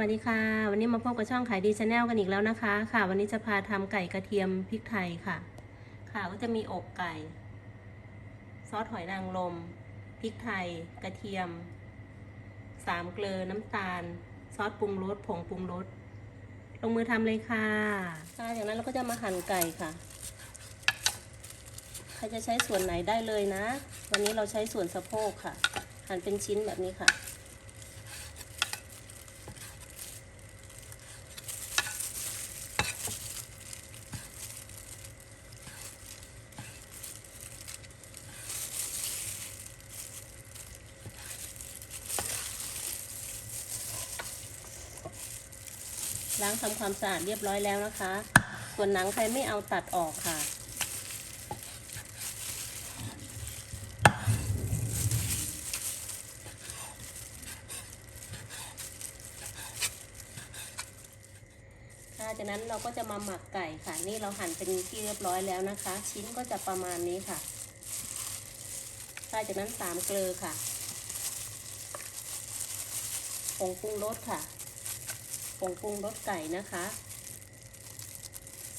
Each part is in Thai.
วัสดีค่ะ วันนี้มาพบกับช่องขายดีชาแนลกันอีกแล้วนะคะ ค่ะ วันนี้จะพาทำไก่กระเทียมพริกไทยค่ะ ค่ะก็จะมีอกไก่ ซอสหอยนางรมพริกไทย กระเทียมสามเกลือน้ำตาล ซอสปรุงรสผงปรุงรสลงมือทำเลยค่ะค่ะจากนั้นเราก็จะมาหั่นไก่ค่ะใครจะใช้ส่วนไหนได้เลยนะ วันนี้เราใช้ส่วนสะโพกค่ะ หั่นเป็นชิ้นแบบนี้ค่ะ ล้างทำความสะอาดเรียบร้อยแล้วนะคะ ส่วนหนังใครไม่เอาตัดออกค่ะ จากนั้นเราก็จะมาหมักไก่ค่ะ นี่เราหั่นเป็นที่เรียบร้อยแล้วนะคะ ชิ้นก็จะประมาณนี้ค่ะค่ะจากนั้นสามเกลือค่ะผงปรุงรสค่ะ ผงปรุงรสไก่นะคะ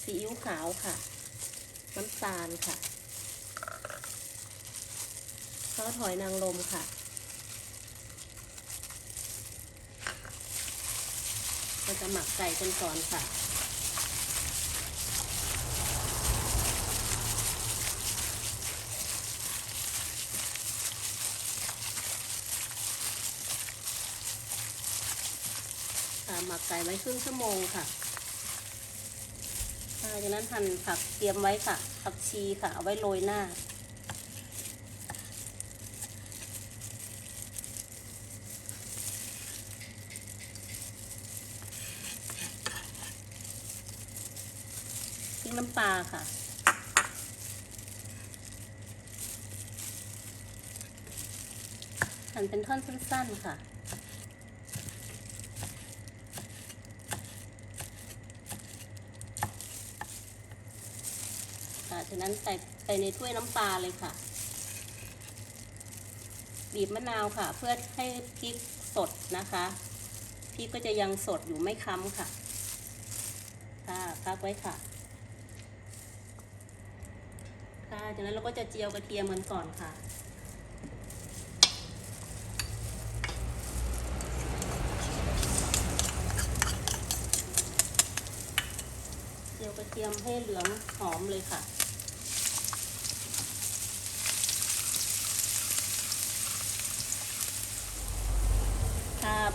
ซีอิ๊วขาวค่ะ น้ำตาลค่ะซอสหอยนางรมค่ะ เราจะหมักไก่กันก่อนค่ะ ค่ะหมักไก่ไว้ครึ่งชั่วโมงค่ะค่ะจากนั้นหั่นผักเตรียมไว้ค่ะ ผักชีค่ะ เอาไว้โรยหน้า พริกน้ำปลาค่ะหั่นเป็นท่อนสั้นๆค่ะ ค่ะนั้นใส่ไปในถ้วยน้ำปลาเลยค่ะ บีบมะนาวค่ะ เพื่อให้พริกสดนะคะพริกก็จะยังสดอยู่ไม่ค้ำค่ะ ค่ะพักไว้ค่ะ ค่ะ จากนั้นเราก็จะเจียวกระเทียมกันก่อนค่ะเจียวกระเทียมให้เหลืองหอมเลยค่ะ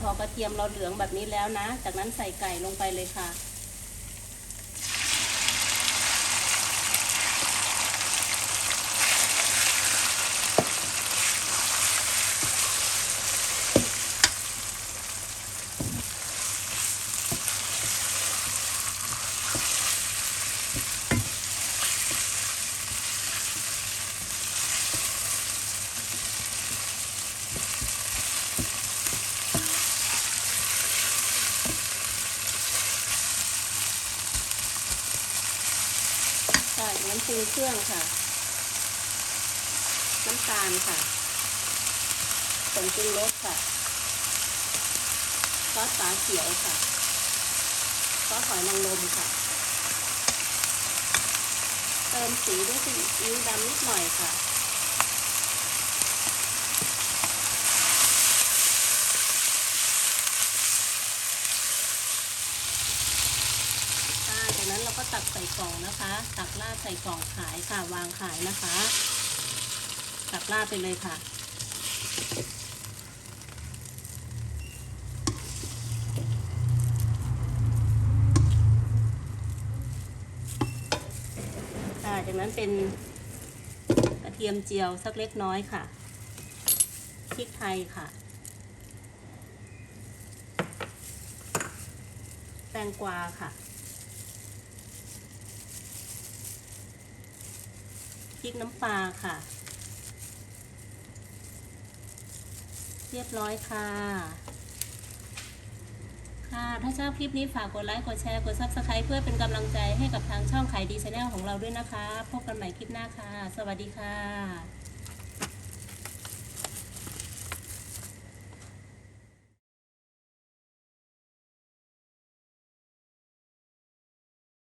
พอกระเทียมเราเหลืองแบบนี้แล้วนะ จากนั้นใส่ไก่ลงไปเลยค่ะ ปรุงเครื่องค่ะ น้ำตาลค่ะผงปรุงรสค่ะ ซอสสาเขียวค่ะ ซอสหอยนางรมค่ะ เติมสีด้วยซีอิ๊วดำนิดหน่อยค่ะจากนั้นเราก็ ตักใส่กล่องนะคะ ตักราดใส่กล่องขายค่ะ วางขายนะคะ ตักราดไปเลยค่ะ ค่ะ จากนั้นเป็นกระเทียมเจียวสักเล็กน้อยค่ะ พริกไทยค่ะแตงกวาค่ะ พริกน้ำปลาค่ะ เรียบร้อยค่ะ ค่ะ ถ้าชอบคลิปนี้ฝากกดไลค์ กดแชร์ กด Subscribe เพื่อเป็นกำลังใจให้กับทางช่องขายดีชาแนลของเราด้วยนะคะ พบกันใหม่คลิปหน้าค่ะ สวัสดีค่ะ